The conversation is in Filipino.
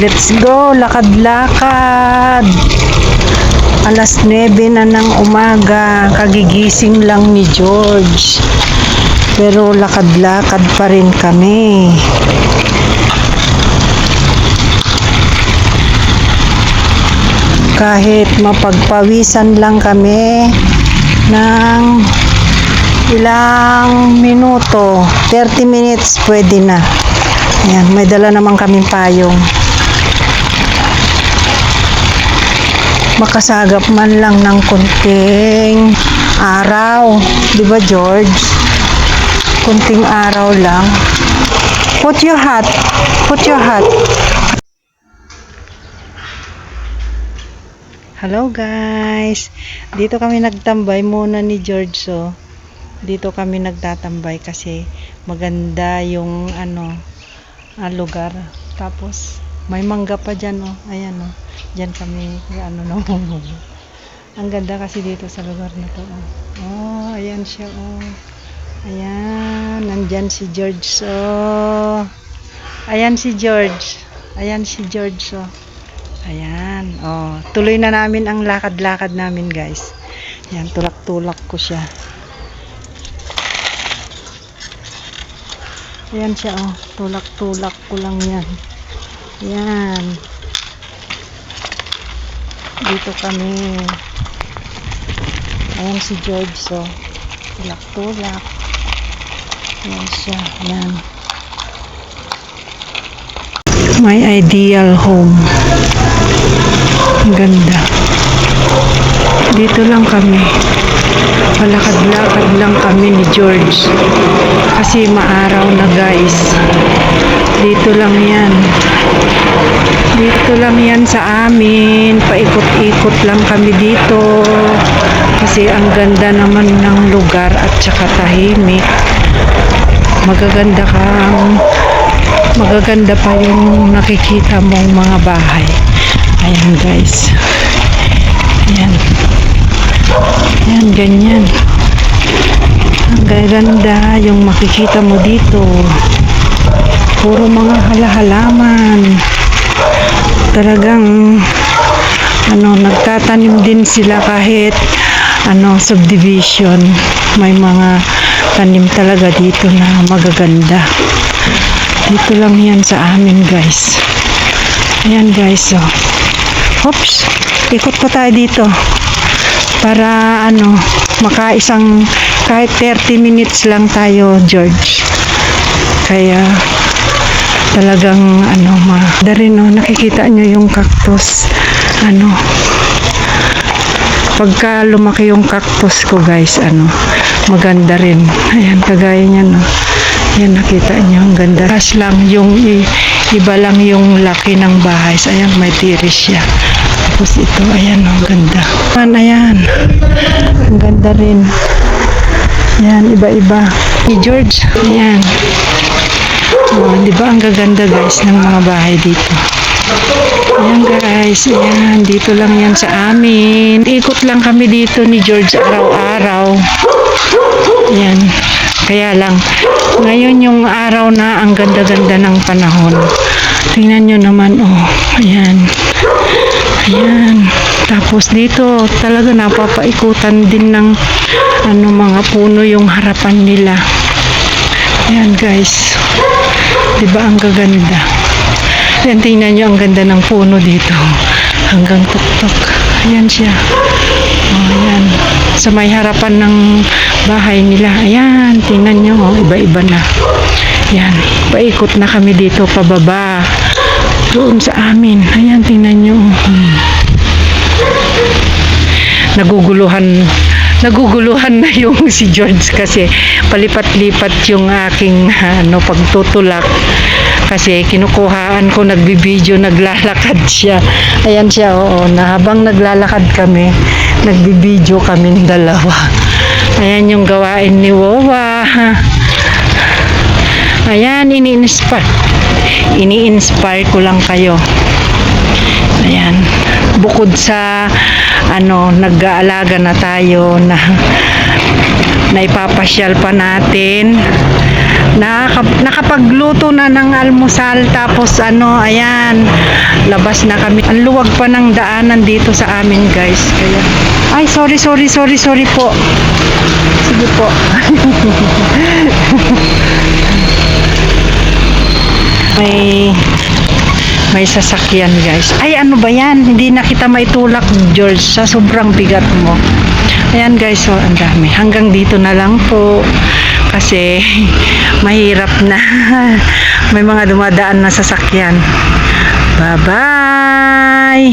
Let's go, lakad-lakad. Alas 9 na ng umaga, kagigising lang ni George. Pero lakad-lakad pa rin kami. Kahit mapagpawisan lang kami ng ilang minuto, 30 minutes pwede na. Ayan, may dala naman kaming payong. Makasagap man lang ng kunting araw. Di ba, George? Kunting araw lang. Put your hat. Put your hat. Hello guys. Dito kami nagtambay muna ni George so. Dito kami nagtatambay kasi maganda yung ano ah, lugar. Tapos may mangga pa diyan oh. Ayan oh. Diyan kami ano no. Ang ganda kasi dito sa lugar na to. Oh, oh ayan siya oh. Ayan, nandyan si George so. Ayan si George. Ayan si George so. Ayan, oh, tuloy na namin ang lakad-lakad namin, guys. Ayan, tulak-tulak ko siya. Ayan siya, oh, tulak-tulak ko lang yan. Ayan. Dito kami. Ayan si George, so, tulak-tulak. Ayan siya, ayan. My ideal home. Ang ganda. Dito lang kami. Palakad-lakad lang kami ni George. Kasi maaraw na guys. Dito lang yan. Dito lang yan sa amin. Paikot-ikot lang kami dito. Kasi ang ganda naman ng lugar at saka tahimik. Magaganda kang magaganda pa yung nakikita mong mga bahay. Ayan guys. Ayan. Ayan, ganyan. Ang gaganda yung makikita mo dito. Puro mga halahalaman. Talagang ano, nagtatanim din sila kahit ano, subdivision. May mga tanim talaga dito na magaganda. Dito lang yan sa amin guys. Ayan guys, oh. Oops, ikot ko tayo dito. Para ano, makaisang kahit 30 minutes lang tayo, George. Kaya talagang ano, ma rin no, nakikita nyo yung cactus. Ano, pagka lumaki yung cactus ko guys, ano, maganda rin. Ayan, kagaya niya no. Yan, nakita niyo, ang ganda. Tapos lang yung iba lang yung laki ng bahay. Ayan, may tiris siya. Tapos ito, ayan, ang ganda. Ayan, ayan. Ang ganda rin. Yan, iba-iba. Ni George, ayan. Oh, di ba ang gaganda guys ng mga bahay dito? Ayan guys, ayan, dito lang yan sa amin. Ikot lang kami dito ni George araw-araw. Ayan. Kaya lang, ngayon yung araw na ang ganda-ganda ng panahon. Tingnan nyo naman, oh, ayan. Ayan. Tapos dito, talaga napapaikutan din ng ano, mga puno yung harapan nila. Ayan guys. Diba ang gaganda? Ayan, tingnan nyo ang ganda ng puno dito. Hanggang tuktok. Ayan siya. Oh, ayan. Sa may harapan ng bahay nila. Ayan, tingnan nyo. Oh, iba-iba na. Ayan. Paikot na kami dito pababa. Doon sa amin. Ayan, tingnan nyo. Naguguluhan naguguluhan na yung si George kasi palipat-lipat yung aking ano pagtutulak. Kasi kinukuhaan ko nagbibideo naglalakad siya. Ayan siya oo. Na habang naglalakad kami nagbibideo kami ng dalawa. Ayan yung gawain ni Wawa ayan ini-inspire ini-inspire ko lang kayo ayan bukod sa ano nag-aalaga na tayo na naipapasyal pa natin Nakaka, nakapagluto na ng almusal tapos ano, ayan, labas na kami. Ang luwag pa ng daanan dito sa amin guys. Kaya, ay sorry, sorry, sorry, sorry po. Sige po. may may sasakyan guys. Ay ano ba yan? Hindi na kita maitulak George sa sobrang bigat mo. Ayan guys, so ang dami. Hanggang dito na lang po. Kasi mahirap na. May mga dumadaan na sasakyan. Bye-bye!